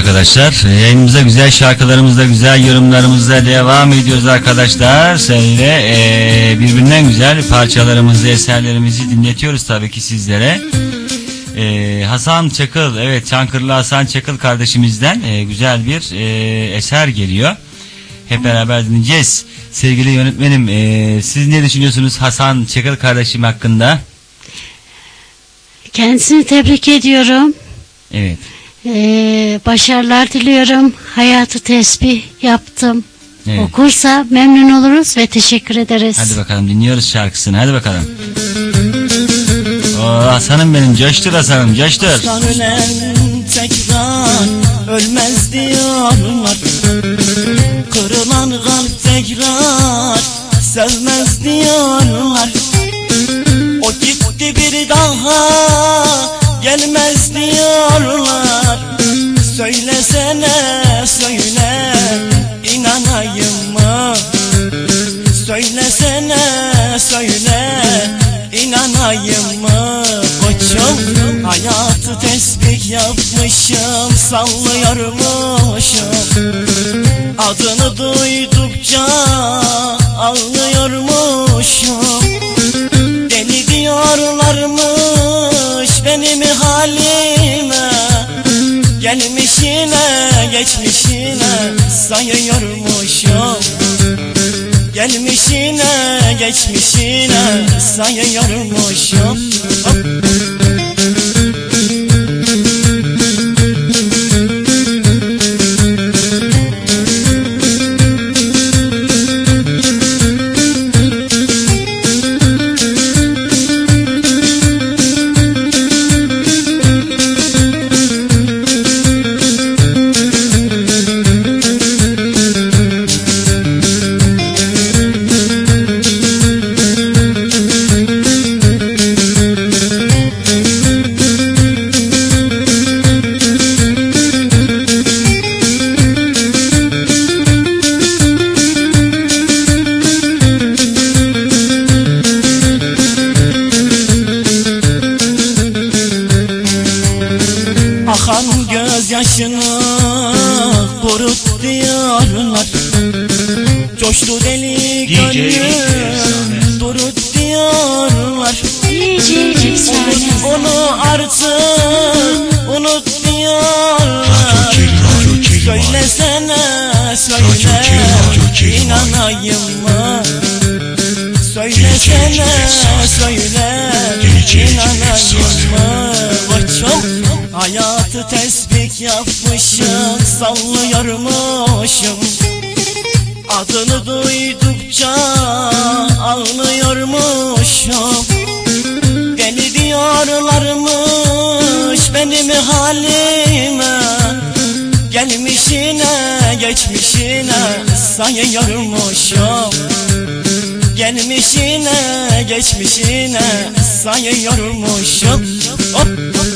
arkadaşlar. Yayınımıza güzel şarkılarımızla, güzel yorumlarımızla devam ediyoruz arkadaşlar. Seninle eee, birbirinden güzel parçalarımızı, eserlerimizi dinletiyoruz tabii ki sizlere. Eee, Hasan Çakıl, evet Çankırılı Hasan Çakıl kardeşimizden eee, güzel bir eee, eser geliyor. Hep beraber dinleyeceğiz. Sevgili yönetmenim, eee, siz ne düşünüyorsunuz Hasan Çakıl kardeşim hakkında? Kendisini tebrik ediyorum. Evet. Ee, başarılar diliyorum. Hayatı tesbih yaptım. Evet. Okursa memnun oluruz ve teşekkür ederiz. Hadi bakalım dinliyoruz şarkısını. Hadi bakalım. Oo, Hasan'ım benim. Coştur Hasan'ım. Coştur. Aslan ölen tekrar ölmez diyorlar Kırılan kalp tekrar sevmez diyorlar O gitti bir daha gelmez diyorlar Hayatı tesbih yapmışım sallıyormuşum Adını duydukça ağlıyormuşum Deli diyorlarmış benim halime. Gelmişine geçmişine sayıyormuşum. Gelmişine geçmişine sayıyormuşum. Hop. Akan gözyaşını kurut diyorlar Coştu deli gönlüm durut diyorlar efsane. Onu artık hayatı tesbih yapmışım sallıyormuşum. Adını duydukça ağlıyormuşum. Deli diyorlarmış benim halime. Gelmişine geçmişine sayıyormuşum. Gelmişine geçmişine sayıyormuşum. Hop hop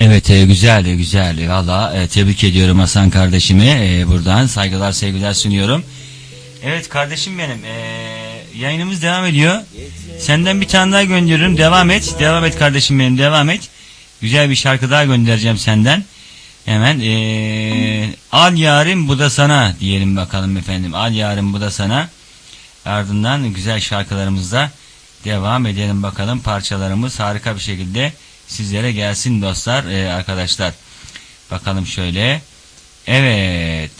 Evet e, güzel e, güzel E, valla e, tebrik ediyorum Hasan kardeşimi E, buradan saygılar sevgiler sunuyorum. Evet kardeşim benim e, yayınımız devam ediyor. Senden bir tane daha gönderiyorum devam et devam et kardeşim benim devam et. Güzel bir şarkı daha göndereceğim senden. Hemen e, al yarim bu da sana diyelim bakalım efendim al yarim bu da sana. Ardından güzel şarkılarımızda devam edelim bakalım parçalarımız harika bir şekilde sizlere gelsin dostlar e, arkadaşlar. Bakalım şöyle. Evet.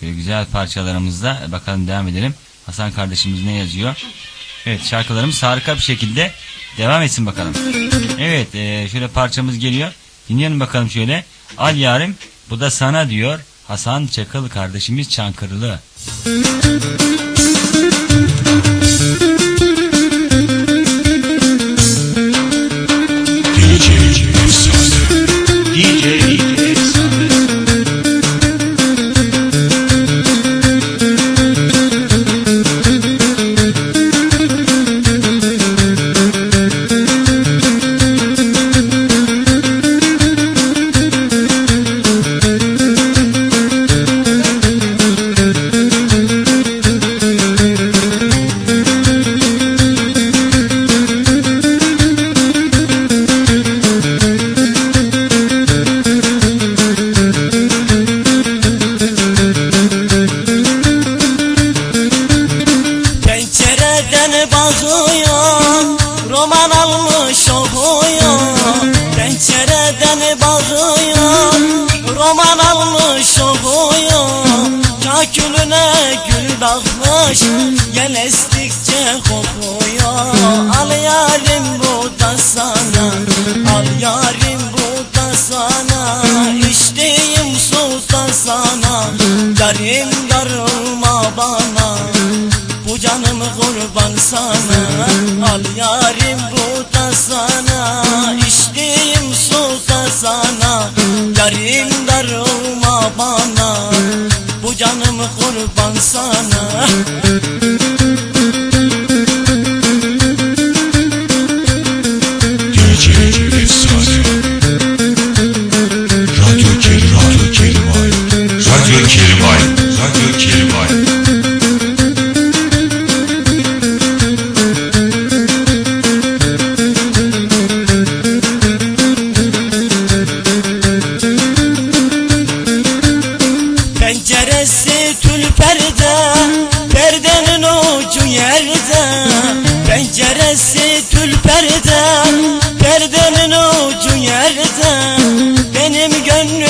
Şöyle güzel parçalarımızda bakalım devam edelim. Hasan kardeşimiz ne yazıyor? Evet şarkılarımız harika bir şekilde devam etsin bakalım. Evet e, şöyle parçamız geliyor. Dinleyelim bakalım şöyle. Al yarim bu da sana diyor. Hasan Çakıl kardeşimiz Çankırılı. DJ beni bağlıyor Roman almış oluyor Kakülüne gül dağmış Gel estikçe kokuyor. Al yarim bu da sana Al yarim bu da sana. İçtiğim su da sana Yarim darılma bana. Bu canımı kurban sana. Sana Yarim darılma bana Bu canım kurban sana. Radyo Kerim Kerimay. Radyo Kerimay. Radyo Kerimay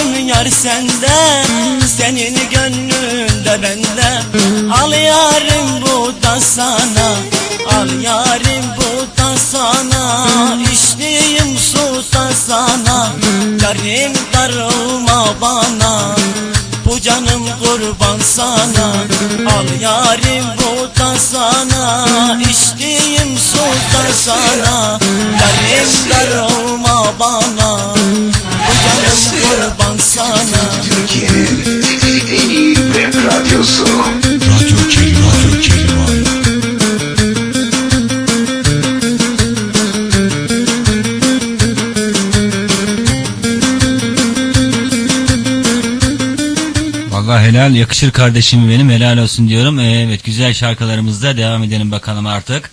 Gönlüm yar sende Senin gönlün de bende. Al yarim bu da sana Al yarim bu da sana. İçtiğim su sana Yarim darılma bana. Bu canım kurban sana Al yarim bu da sana. İçtiğim su sana Yarim darılma bana sana Türkiye'nin en iyi web radyosu. Radyo Kerim Radyo Vallahi helal yakışır kardeşim benim helal olsun diyorum. Ee, evet güzel şarkılarımızda devam edelim bakalım artık.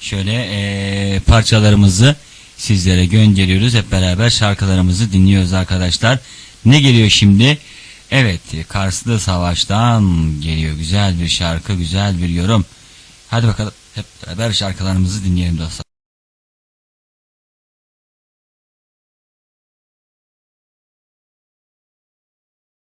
Şöyle ee, parçalarımızı sizlere gönderiyoruz. Hep beraber şarkılarımızı dinliyoruz arkadaşlar. Ne geliyor şimdi? Evet Karslı Savaş'tan geliyor güzel bir şarkı güzel bir yorum. Hadi bakalım hep beraber şarkılarımızı dinleyelim dostlar.